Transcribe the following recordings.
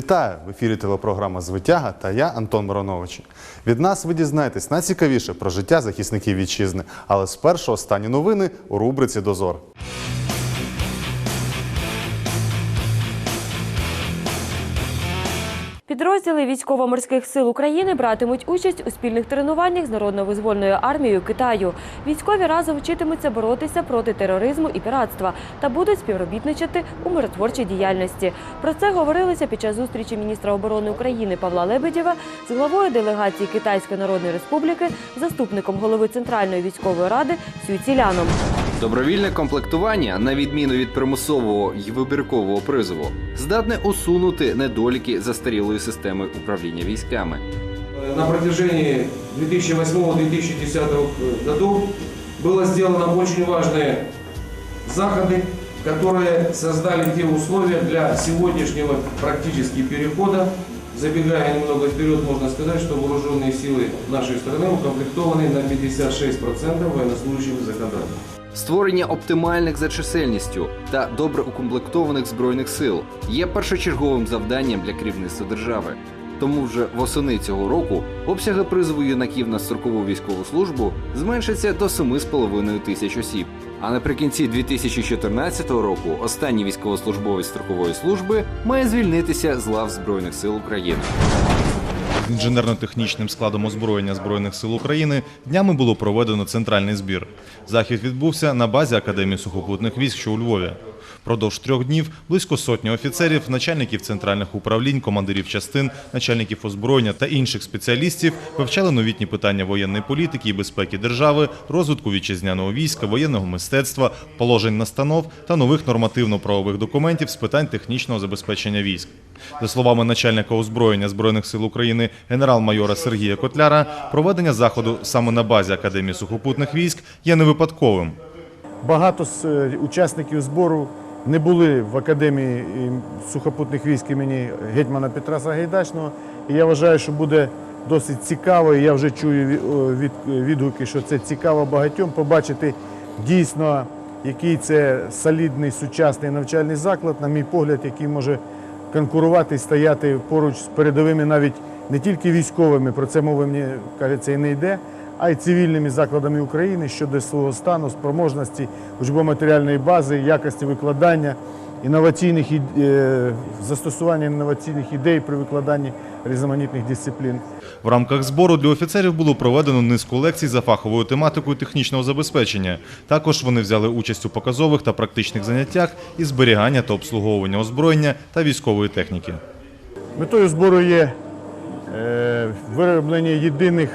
Вітаю! В ефірі телепрограма Звитяга та я Антон Миронович. Від нас ви дізнаєтесь найцікавіше про життя захисників вітчизни, але спершу останні новини у рубриці Дозор. Підрозділи військово-морських сил України братимуть участь у спільних тренуваннях з народно-визвольною армією Китаю. Військові разом вчитимуться боротися проти тероризму і піратства та будуть співробітничати у миротворчій діяльності. Про це говорилося під час зустрічі міністра оборони України Павла Лебедєва з главою делегації Китайської Народної Республіки, заступником голови Центральної військової ради Сю Ціляном. Добровільне комплектування, на відміну від примусового й вибіркового призову, здатне усунути недоліки застарілої системи управління військами. На протяжении 2008-2010 годов было сделано очень важные заходы, которые создали те условия для сегодняшнего практически перехода. Забегая немного вперед, можно сказать, что вооруженные силы нашей страны укомплектованы на 56% военнослужащими за кадрами. Створення оптимальних за чисельністю та добре укомплектованих збройних сил є першочерговим завданням для керівництва держави. Тому вже восени цього року обсяги призову юнаків на строкову військову службу зменшаться до 7,5 тисяч осіб. А наприкінці 2014 року останній військовослужбовець строкової служби має звільнитися з лав Збройних сил України. Інженерно-технічним складом озброєння Збройних сил України днями було проведено центральний збір. Захід відбувся на базі Академії сухопутних військ, що у Львові. Продовж трьох днів близько сотні офіцерів, начальників центральних управлінь, командирів частин, начальників озброєння та інших спеціалістів вивчали новітні питання воєнної політики і безпеки держави, розвитку вітчизняного війська, воєнного мистецтва, положень настанов та нових нормативно-правових документів з питань технічного забезпечення військ. За словами начальника озброєння Збройних сил України генерал-майора Сергія Котляра, проведення заходу саме на базі Академії сухопутних військ є не випадковим. Багато з е, учасників збору не були в академії сухопутних військ імені гетьмана Петра Сагайдачного. І я вважаю, що буде досить цікаво. і Я вже чую відгуки, що це цікаво багатьом побачити дійсно, який це солідний сучасний навчальний заклад, на мій погляд, який може конкурувати і стояти поруч з передовими навіть не тільки військовими, про це мова мені кажеться і не йде, а й цивільними закладами України щодо свого стану, спроможності, учбово-матеріальної бази, якості викладання, інноваційних е, застосування інноваційних ідей при викладанні різноманітних дисциплін. В рамках збору для офіцерів було проведено низку лекцій за фаховою тематикою технічного забезпечення. Також вони взяли участь у показових та практичних заняттях із зберігання та обслуговування озброєння та військової техніки. Метою збору є е, вироблення єдиних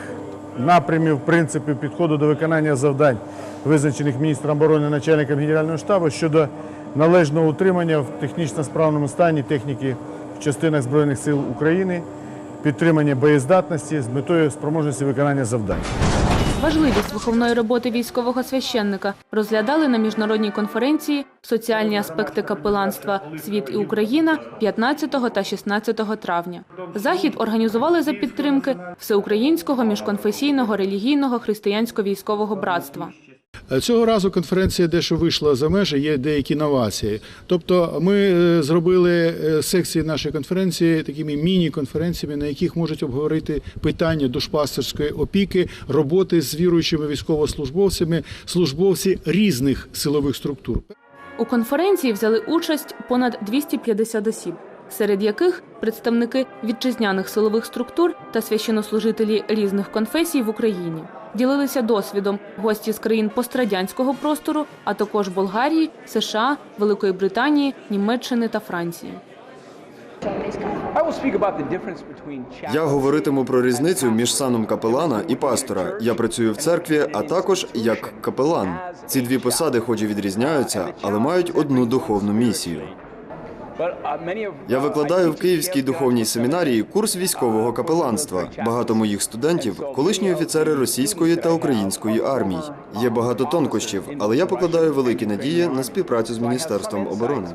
напрямів, принципів підходу до виконання завдань, визначених міністром оборони начальником Генерального штабу щодо належного утримання в технічно справному стані техніки в частинах Збройних сил України, підтримання боєздатності з метою спроможності виконання завдань. Важливість виховної роботи військового священника розглядали на міжнародній конференції Соціальні аспекти капеланства Світ і Україна 15 та 16 травня. Захід організували за підтримки Всеукраїнського міжконфесійного релігійного християнсько-військового братства. Цього разу конференція дещо вийшла за межі, є деякі новації. Тобто ми е, зробили е, секції нашої конференції такими міні-конференціями, на яких можуть обговорити питання душпастерської опіки, роботи з віруючими військовослужбовцями, службовці різних силових структур. У конференції взяли участь понад 250 осіб, серед яких представники вітчизняних силових структур та священнослужителі різних конфесій в Україні. Ділилися досвідом гості з країн пострадянського простору, а також Болгарії, США, Великої Британії, Німеччини та Франції. Я говоритиму про різницю між саном капелана і пастора. Я працюю в церкві, а також як капелан. Ці дві посади, хоч і відрізняються, але мають одну духовну місію. Я викладаю в Київській духовній семінарії курс військового капеланства. Багато моїх студентів колишні офіцери російської та української армій. Є багато тонкощів, але я покладаю великі надії на співпрацю з міністерством оборони.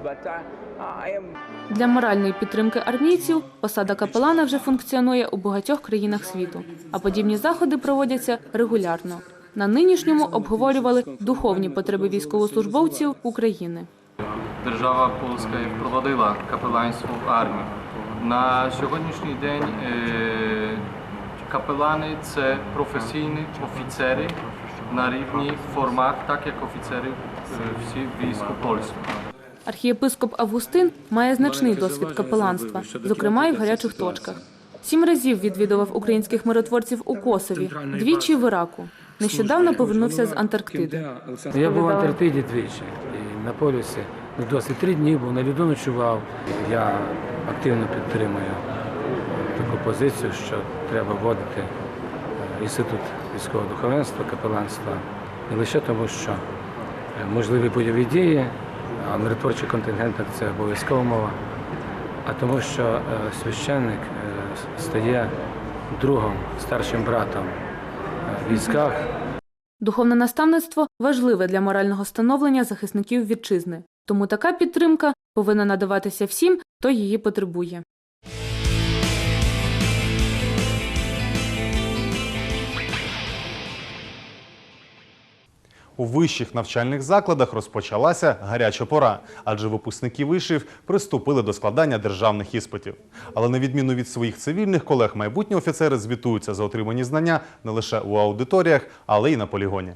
Для моральної підтримки армійців посада капелана вже функціонує у багатьох країнах світу, а подібні заходи проводяться регулярно. На нинішньому обговорювали духовні потреби військовослужбовців України. Держава польська і впровадила капеланство в армію. На сьогоднішній день е, капелани це професійні офіцери на рівні формат, так як офіцери всі військо польські. Архієпископ Августин має значний досвід капеланства, зокрема і в гарячих точках. Сім разів відвідував українських миротворців у Косові, двічі в Іраку. Нещодавно повернувся з Антарктиди. Я був в Антарктиді двічі і на полюсі ну, досить три дні був, на льоду. Я активно підтримую таку позицію, що треба вводити е, інститут військового духовенства, капеланства не лише тому, що е, можливі бойові дії, а миротворчий контингент це обов'язкова мова, а тому, що е, священник стає другом, старшим братом в військах, Духовне наставництво важливе для морального становлення захисників вітчизни. Тому така підтримка повинна надаватися всім, хто її потребує. У вищих навчальних закладах розпочалася гаряча пора, адже випускники вишів приступили до складання державних іспитів. Але на відміну від своїх цивільних колег, майбутні офіцери звітуються за отримані знання не лише у аудиторіях, але й на полігоні.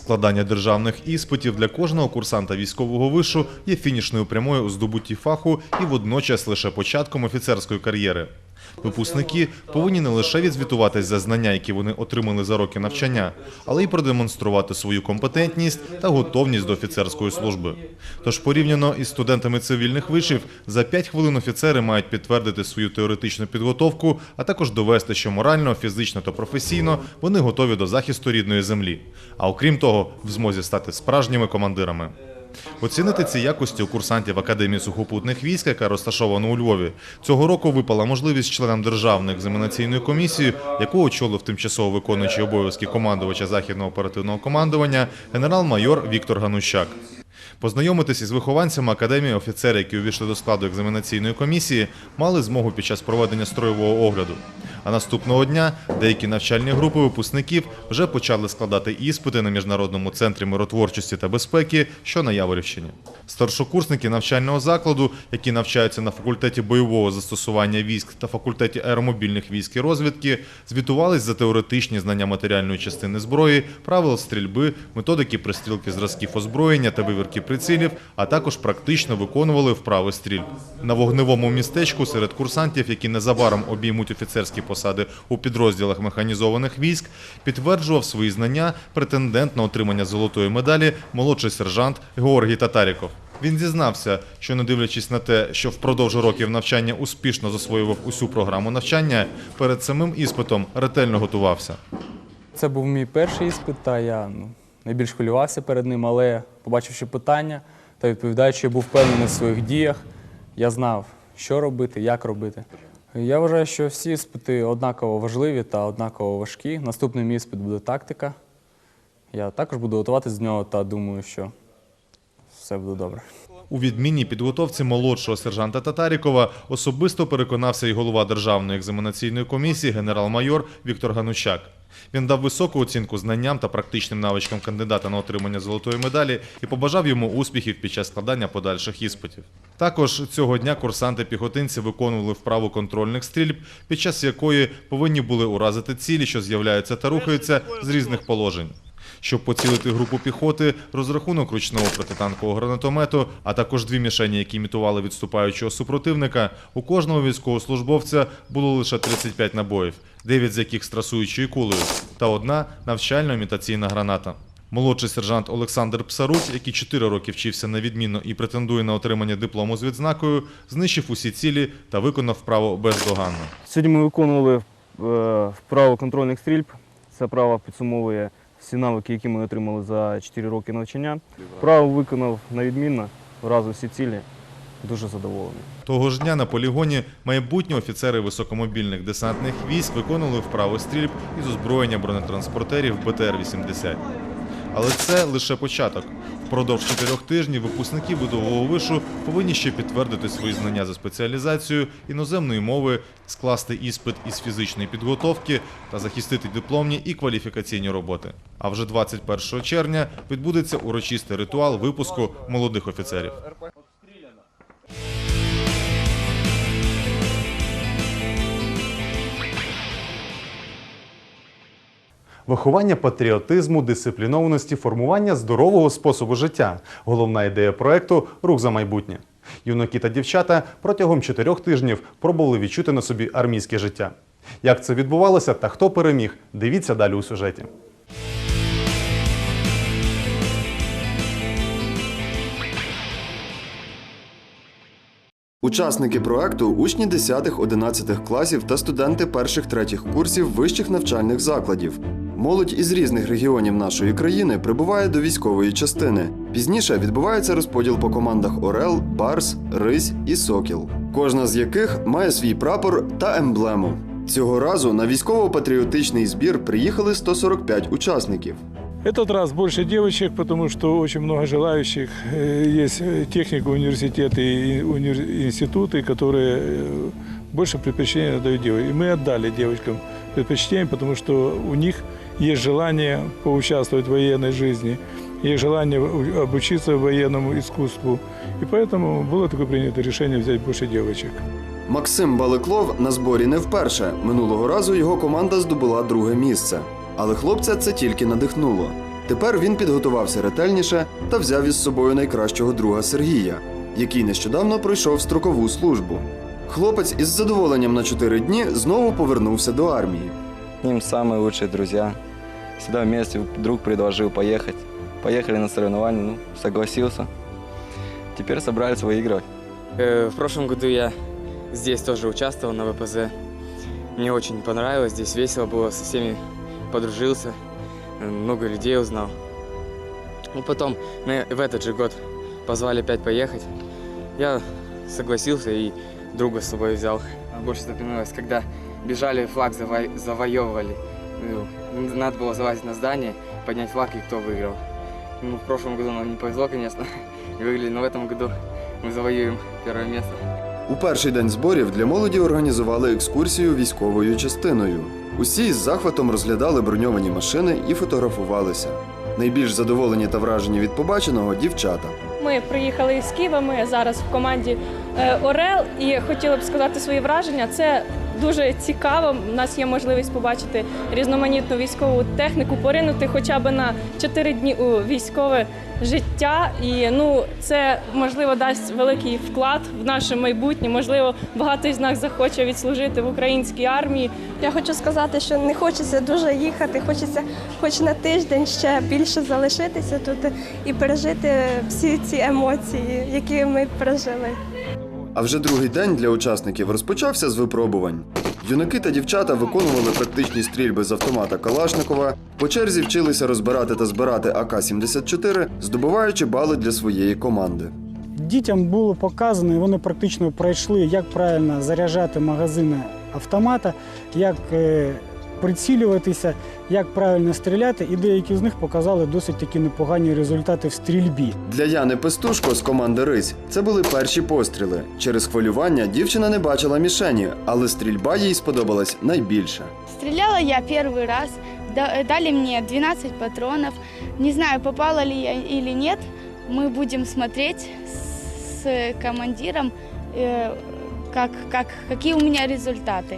Складання державних іспитів для кожного курсанта військового вишу є фінішною прямою у здобутті фаху і водночас лише початком офіцерської кар'єри. Випускники повинні не лише відзвітуватись за знання, які вони отримали за роки навчання, але й продемонструвати свою компетентність та готовність до офіцерської служби. Тож порівняно із студентами цивільних вишів, за 5 хвилин офіцери мають підтвердити свою теоретичну підготовку, а також довести, що морально, фізично та професійно вони готові до захисту рідної землі. А окрім того, в змозі стати справжніми командирами. Оцінити ці якості у курсантів Академії сухопутних військ, яка розташована у Львові, цього року випала можливість членам Державної екзаменаційної комісії, яку очолив тимчасово виконуючий обов'язки командувача Західного оперативного командування генерал-майор Віктор Ганущак. Познайомитись із вихованцями академії офіцери, які увійшли до складу екзаменаційної комісії, мали змогу під час проведення строєвого огляду. А наступного дня деякі навчальні групи випускників вже почали складати іспити на міжнародному центрі миротворчості та безпеки, що на Яворівщині. Старшокурсники навчального закладу, які навчаються на факультеті бойового застосування військ та факультеті аеромобільних військ і розвідки, звітувались за теоретичні знання матеріальної частини зброї, правил стрільби, методики пристрілки зразків озброєння та вивірки прицілів, а також практично виконували вправи стрільб. На вогневому містечку серед курсантів, які незабаром обіймуть офіцерські посади у підрозділах механізованих військ, підтверджував свої знання претендент на отримання золотої медалі молодший сержант Георгій Татаріков. Він зізнався, що не дивлячись на те, що впродовж років навчання успішно засвоював усю програму навчання, перед самим іспитом ретельно готувався. Це був мій перший іспит, та я ну, найбільш хвилювався перед ним, але побачивши питання та відповідаючи, я був впевнений в своїх діях. Я знав, що робити, як робити. Я вважаю, що всі іспити однаково важливі та однаково важкі. Наступний мій іспит буде тактика. Я також буду готуватися з нього та думаю, що все буде добре. У відмінній підготовці молодшого сержанта Татарікова особисто переконався і голова Державної екзаменаційної комісії генерал-майор Віктор Ганущак. Він дав високу оцінку знанням та практичним навичкам кандидата на отримання золотої медалі і побажав йому успіхів під час складання подальших іспитів. Також цього дня курсанти-піхотинці виконували вправу контрольних стрільб, під час якої повинні були уразити цілі, що з'являються та рухаються з різних положень. Щоб поцілити групу піхоти, розрахунок ручного протитанкового гранатомету, а також дві мішені, які імітували відступаючого супротивника, у кожного військовослужбовця було лише 35 набоїв, 9 з яких з трасуючою кулею, та одна навчально-імітаційна граната. Молодший сержант Олександр Псарук, який 4 роки вчився на відмінно і претендує на отримання диплому з відзнакою, знищив усі цілі та виконав вправо бездоганно. Сьогодні ми виконували е, вправу контрольних стрільб. Ця вправа підсумовує всі навики, які ми отримали за 4 роки навчання. Право виконав на відмінно, вразив всі цілі. Дуже задоволений. Того ж дня на полігоні майбутні офіцери високомобільних десантних військ виконували вправи стрільб із озброєння бронетранспортерів БТР-80. Але це лише початок. Продовж чотирьох тижнів випускники видового вишу повинні ще підтвердити свої знання за спеціалізацією іноземної мови, скласти іспит із фізичної підготовки та захистити дипломні і кваліфікаційні роботи. А вже 21 червня відбудеться урочистий ритуал випуску молодих офіцерів. Виховання патріотизму, дисциплінованості, формування здорового способу життя головна ідея проекту Рух за майбутнє. Юнаки та дівчата протягом чотирьох тижнів пробували відчути на собі армійське життя. Як це відбувалося та хто переміг? Дивіться далі у сюжеті. Учасники проекту учні 10-11 класів та студенти перших-третіх курсів вищих навчальних закладів. Молодь із різних регіонів нашої країни прибуває до військової частини. Пізніше відбувається розподіл по командах Орел, Барс, Рись і Сокіл, кожна з яких має свій прапор та емблему. Цього разу на військово-патріотичний збір приїхали 145 учасників. Этот раз больше девочек, потому что очень много желающих. Э, Есть э, техника, университеты и универ- институты, которые э, больше предпочтения дают девочкам. И мы отдали девочкам предпочтение, потому что у них есть желание поучаствовать в военной жизни, есть желание у- обучиться военному искусству. И поэтому было такое принято решение взять больше девочек. Максим Баликлов на зборі не вперше. Минулого разу його команда здобула друге місце. Але хлопця це тільки надихнуло. Тепер він підготувався ретельніше та взяв із собою найкращого друга Сергія, який нещодавно пройшов строкову службу. Хлопець із задоволенням на чотири дні знову повернувся до армії. С ним самые лучшие друзья. Всегда вместе друг предложил поехать. Поехали на соревнования, ну, согласился. Теперь собрались выигрывать. Э, В прошлом году я здесь тоже участвовал на ВПЗ. Мне очень понравилось, здесь весело было, со всеми подружился, много людей узнал. И потом мы в этот же год позвали опять поехать. Я согласился и друга с собой взял. Больше запоминалось, когда бежали, флаг заво- завоевывали. Ну, Надо было залазить на здание, поднять флаг и кто выиграл. Ну, в прошлом году нам не повезло, конечно, не выиграли, но в этом году мы завоюем первое место. У перший день зборів для молоді організували екскурсію військовою частиною. Усі з захватом розглядали броньовані машини і фотографувалися. Найбільш задоволені та вражені від побаченого дівчата. Ми приїхали із Києва. Ми зараз в команді е, Орел і хотіли б сказати свої враження. Це дуже цікаво. У нас є можливість побачити різноманітну військову техніку, поринути хоча б на 4 дні у військове життя. І ну це можливо дасть великий вклад в наше майбутнє. Можливо, багато із нас захоче відслужити в українській армії. Я хочу сказати, що не хочеться дуже їхати, хочеться хоч на тиждень ще більше залишитися тут і пережити всі ці емоції, які ми пережили. А вже другий день для учасників розпочався з випробувань. Юнаки та дівчата виконували практичні стрільби з автомата Калашникова, по черзі вчилися розбирати та збирати АК-74, здобуваючи бали для своєї команди. Дітям було показано, і вони практично пройшли, як правильно заряджати магазини автомата, як е, прицілюватися, як правильно стріляти, і деякі з них показали досить такі непогані результати в стрільбі. Для Яни Пестушко з команди Рись це були перші постріли. Через хвилювання дівчина не бачила мішені, але стрільба їй сподобалась найбільше. Стреляла я первый раз. Да- Дали мне 12 патронов. Не знаю, попала ли я или нет. Мы будем смотреть с командиром, э, как, как, какие у меня результаты.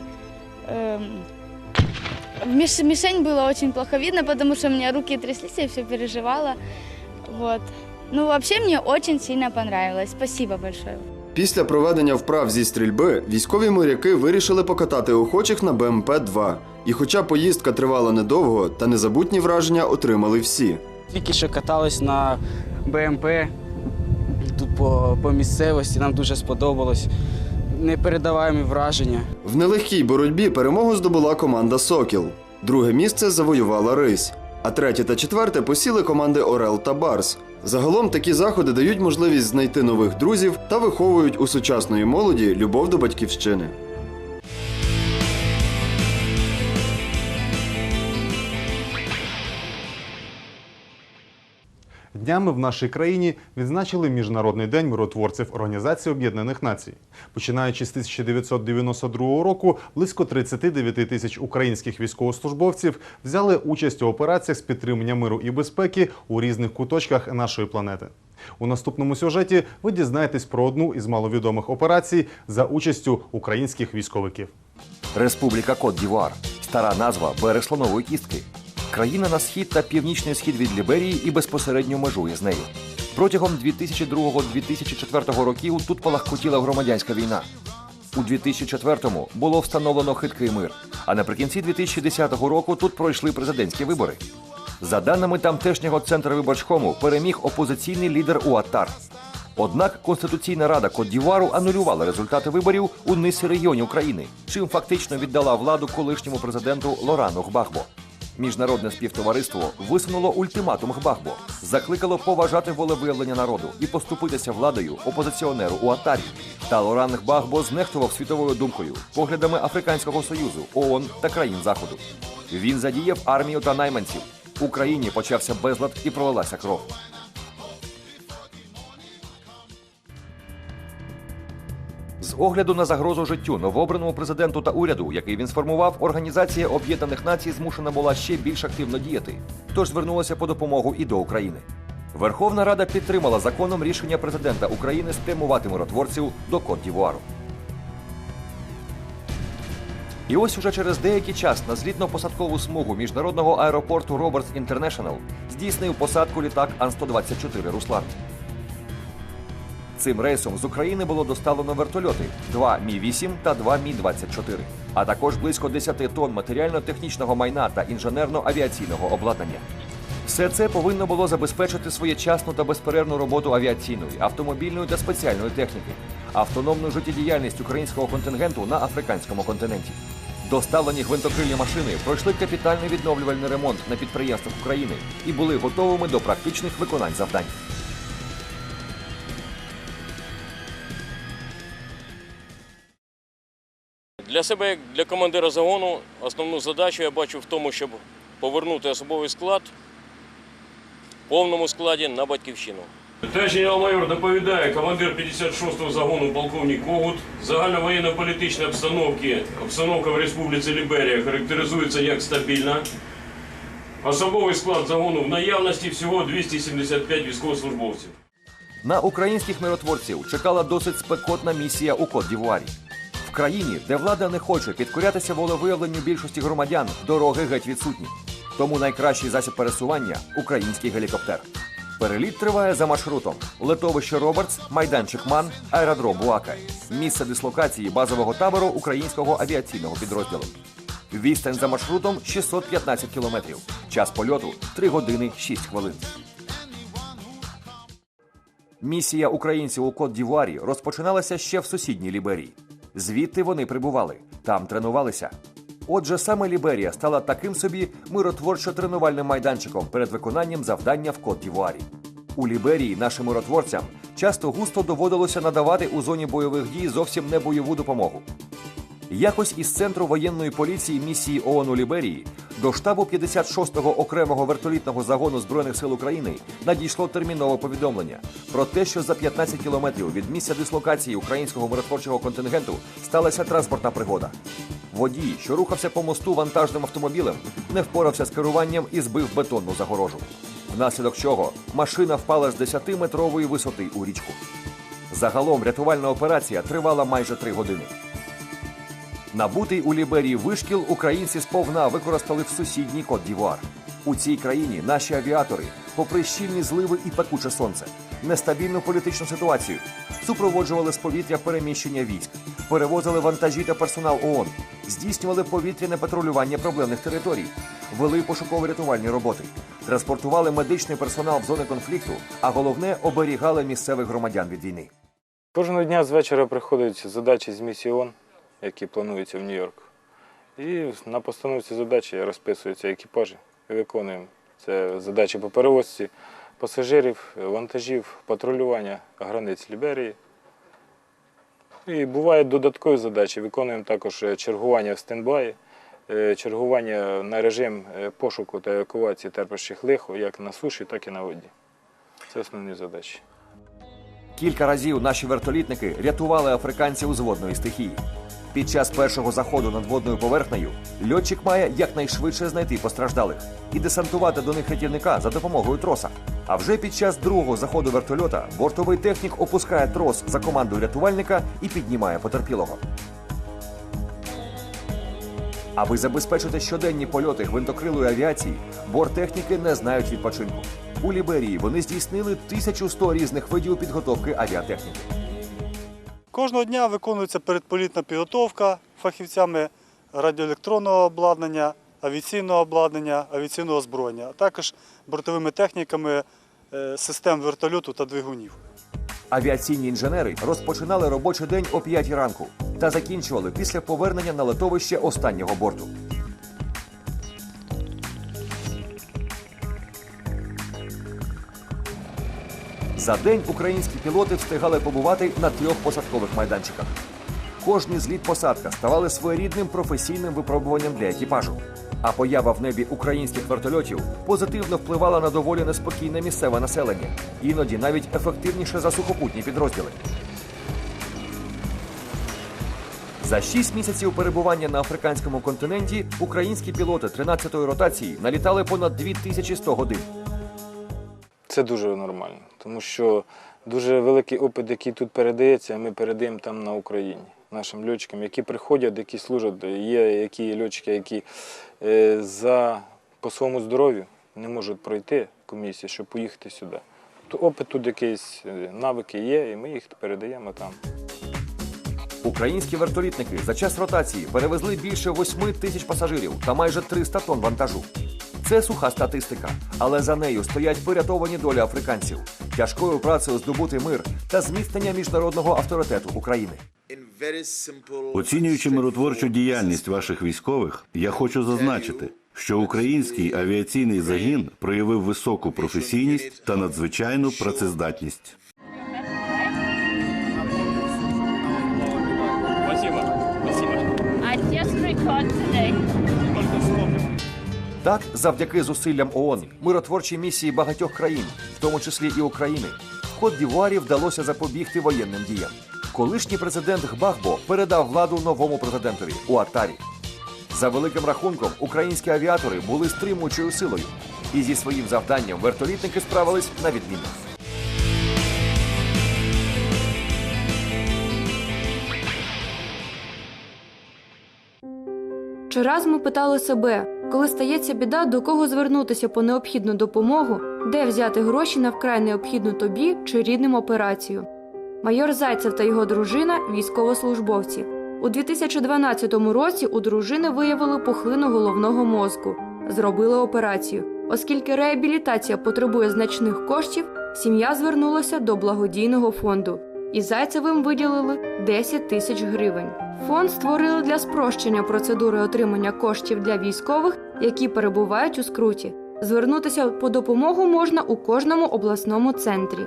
Миш- Мишень было очень плохо видно, потому что у меня руки тряслись, я все переживала. Вот. Ну, вообще мне очень сильно понравилось. Спасибо большое. Після проведення вправ зі стрільби військові моряки вирішили покатати охочих на БМП-2. І хоча поїздка тривала недовго, та незабутні враження отримали всі. Тільки що катались на БМП тут по, по місцевості, нам дуже сподобалось. Непередаваємі враження. В нелегкій боротьбі перемогу здобула команда Сокіл. Друге місце завоювала Рись. А третє та четверте посіли команди Орел та Барс. Загалом такі заходи дають можливість знайти нових друзів та виховують у сучасної молоді любов до батьківщини. Днями в нашій країні відзначили Міжнародний день миротворців Організації Об'єднаних Націй. Починаючи з 1992 року, близько 39 тисяч українських військовослужбовців взяли участь у операціях з підтримання миру і безпеки у різних куточках нашої планети. У наступному сюжеті ви дізнаєтесь про одну із маловідомих операцій за участю українських військовиків. Республіка Кот-Дівуар. Стара назва берег слонової кістки. Країна на схід та північний схід від Ліберії і безпосередньо межує з нею. Протягом 2002-2004 років тут палахкотіла громадянська війна. У 2004-му було встановлено хиткий мир, а наприкінці 2010 року тут пройшли президентські вибори. За даними тамтешнього центру виборчкому, переміг опозиційний лідер Уаттар. Однак Конституційна рада Кот-Дівуару анулювала результати виборів у низці регіонів країни, чим фактично віддала владу колишньому президенту Лорану Гбагбо. Міжнародне співтовариство висунуло ультиматум Гбагбо, закликало поважати волевиявлення народу і поступитися владою опозиціонеру у Атарі. Та Лоран Гбагбо знехтував світовою думкою, поглядами Африканського союзу, ООН та країн Заходу. Він задіяв армію та найманців. В Україні почався безлад і пролилася кров. З огляду на загрозу життю новообраному президенту та уряду, який він сформував, Організація Об'єднаних Націй змушена була ще більш активно діяти, тож звернулася по допомогу і до України. Верховна Рада підтримала законом рішення президента України спрямувати миротворців до Кот-Дівуару. І ось уже через деякий час на злітно-посадкову смугу міжнародного аеропорту Робертс Інтернешнл здійснив посадку літак Ан-124 Руслан. Цим рейсом з України було доставлено вертольоти два Мі-8 та два Мі-24, а також близько 10 тонн матеріально-технічного майна та інженерно-авіаційного обладнання. Все це повинно було забезпечити своєчасну та безперервну роботу авіаційної, автомобільної та спеціальної техніки, автономну життєдіяльність українського контингенту на африканському континенті. Доставлені гвинтокрильні машини пройшли капітальний відновлювальний ремонт на підприємствах України і були готовими до практичних виконань завдань. Для себе, як для командира загону, основну задачу я бачу в тому, щоб повернути особовий склад в повному складі на батьківщину. Товариш генерал-майор доповідає командир 56-го загону полковник Когут. Загальновоєнно-політична обстановки, обстановка в Республіці Ліберія характеризується як стабільна. Особовий склад загону в наявності всього 275 військовослужбовців. На українських миротворців чекала досить спекотна місія у Кот-Дівуарі. Країні, де влада не хоче підкорятися волевиявленню більшості громадян, дороги геть відсутні. Тому найкращий засіб пересування український гелікоптер. Переліт триває за маршрутом: летовище Робертс, майданчик Ман, аеродром Буака, місце дислокації базового табору українського авіаційного підрозділу. Відстань за маршрутом 615 кілометрів. Час польоту 3 години 6 хвилин. Місія українців у Кот-Дівуарі розпочиналася ще в сусідній Ліберії. Звідти вони прибували, там тренувалися. Отже, саме Ліберія стала таким собі миротворчо-тренувальним майданчиком перед виконанням завдання в Кот-Дівуарі. У Ліберії нашим миротворцям часто густо доводилося надавати у зоні бойових дій зовсім не бойову допомогу. Якось із центру воєнної поліції місії ООН у Ліберії до штабу 56-го окремого вертолітного загону збройних сил України надійшло термінове повідомлення про те, що за 15 кілометрів від місця дислокації українського миротворчого контингенту сталася транспортна пригода. Водій, що рухався по мосту вантажним автомобілем, не впорався з керуванням і збив бетонну загорожу. Внаслідок чого машина впала з 10-метрової висоти у річку. Загалом рятувальна операція тривала майже три години. Набутий у Ліберії вишкіл українці сповна використали в сусідній Кот-Дівуар. У цій країні наші авіатори, попри щільні зливи і пекуче сонце, нестабільну політичну ситуацію, супроводжували з повітря переміщення військ, перевозили вантажі та персонал ООН, здійснювали повітряне патрулювання проблемних територій, вели пошуково-рятувальні роботи, транспортували медичний персонал в зони конфлікту, а головне оберігали місцевих громадян від війни. Кожного дня з вечора приходять задачі з місії ООН, які плануються в Нью-Йорк. І на постановці задачі розписуються екіпажі виконуємо. Це задачі по перевозці пасажирів, вантажів, патрулювання границь Ліберії. І бувають додаткові задачі. Виконуємо також чергування в стендбаї, е, чергування на режим е, пошуку та евакуації терпящих лихо як на суші, так і на воді. Це основні задачі. Кілька разів наші вертолітники рятували африканців з водної стихії. Під час першого заходу над водною поверхнею льотчик має якнайшвидше знайти постраждалих і десантувати до них рятівника за допомогою троса. А вже під час другого заходу вертольота бортовий технік опускає трос за командою рятувальника і піднімає потерпілого. Аби забезпечити щоденні польоти гвинтокрилої авіації, борттехніки не знають відпочинку. У Ліберії вони здійснили 1100 різних видів підготовки авіатехніки. Кожного дня виконується передполітна підготовка фахівцями радіоелектронного обладнання, авіаційного обладнання, авіаційного озброєння, а також бортовими техніками е, систем вертольоту та двигунів. Авіаційні інженери розпочинали робочий день о 5 ранку та закінчували після повернення на летовище останнього борту. За день українські пілоти встигали побувати на трьох посадкових майданчиках. Кожні зліт-посадка ставали своєрідним професійним випробуванням для екіпажу. А поява в небі українських вертольотів позитивно впливала на доволі неспокійне місцеве населення, іноді навіть ефективніше за сухопутні підрозділи. За шість місяців перебування на африканському континенті українські пілоти 13-ї ротації налітали понад 2100 годин. Це дуже нормально, тому що дуже великий опит, який тут передається, ми передаємо там на Україні нашим льотчикам, які приходять, які служать. Є які льотчики, які е, за, по своєму здоров'ю не можуть пройти комісію, щоб поїхати сюди. То опит тут якийсь, е, навики є, і ми їх передаємо там. Українські вертолітники за час ротації перевезли більше 8 тисяч пасажирів та майже 300 тонн вантажу. Це суха статистика, але за нею стоять порятовані долі африканців, тяжкою працею здобути мир та зміцнення міжнародного авторитету України. Оцінюючи миротворчу діяльність ваших військових, я хочу зазначити, що український авіаційний загін проявив високу професійність та надзвичайну працездатність. Так, завдяки зусиллям ООН, миротворчій місії багатьох країн, в тому числі і України, Кот Дівуарі вдалося запобігти воєнним діям. Колишній президент Гбагбо передав владу новому президентові Уатарі. За великим рахунком, українські авіатори були стримуючою силою, і зі своїм завданням вертолітники справились на відмінно. Чи раз ми питали себе, коли стається біда, до кого звернутися по необхідну допомогу, де взяти гроші на вкрай необхідну тобі чи рідним операцію? Майор Зайцев та його дружина військовослужбовці. У 2012 році у дружини виявили пухлину головного мозку. Зробили операцію. Оскільки реабілітація потребує значних коштів, сім'я звернулася до благодійного фонду. І Зайцевим виділили 10 тисяч гривень. Фонд створили для спрощення процедури отримання коштів для військових, які перебувають у скруті. Звернутися по допомогу можна у кожному обласному центрі.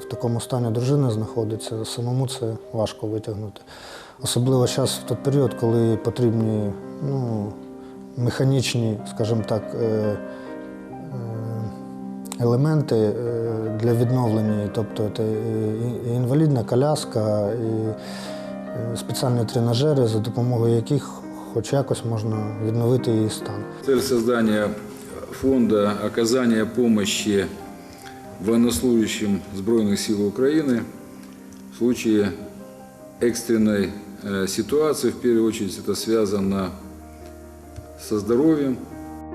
В такому стані дружина знаходиться, самому це важко витягнути. Особливо зараз в той період, коли потрібні ну, механічні, скажімо так, е, е, елементи е, для відновлення, тобто це і інвалідна коляска, і спеціальні тренажери, за допомогою яких хоч якось можна відновити її стан. Цель создания фонда оказания помощи военнослужащим Збройных сил Украины в случае экстренной э, ситуации. В первую очередь это связано со здоровьем.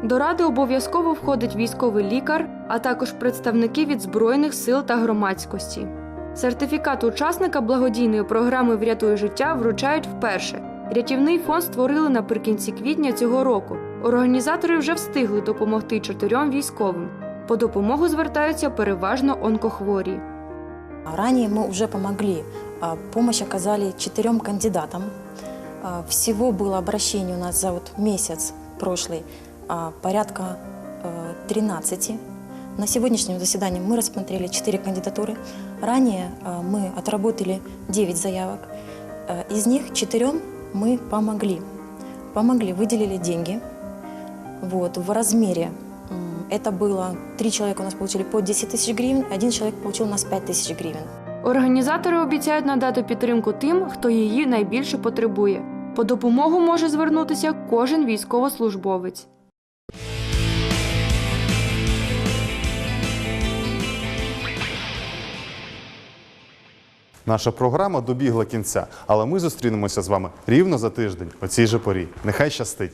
До ради обов'язково входить військовий лікар, а також представники від збройних сил та громадськості. Сертифікат учасника благодійної програми Врятуй життя вручають вперше. Рятівний фонд створили наприкінці квітня цього року. Організатори вже встигли допомогти чотирьом військовим. По допомогу звертаються переважно онкохворі. Ранее мы уже помогли. А, Помощь оказали четырем кандидатам. А, Всего было обращений у нас за вот месяц прошлый а, порядка э, 13. На сегодняшнем заседании мы рассмотрели 4 кандидатуры. Ранее а, мы отработали 9 заявок. Э, Из них четырем мы помогли. Помогли, выделили деньги вот, в размере м, Это было, три человека у нас получили по 10 тысяч гривен, один человек получил у нас 5 тысяч гривен. Організатори обіцяють надати підтримку тим, хто її найбільше потребує. По допомогу може звернутися кожен військовослужбовець. Наша програма добігла кінця, але ми зустрінемося з вами рівно за тиждень о цій же порі. Нехай щастить!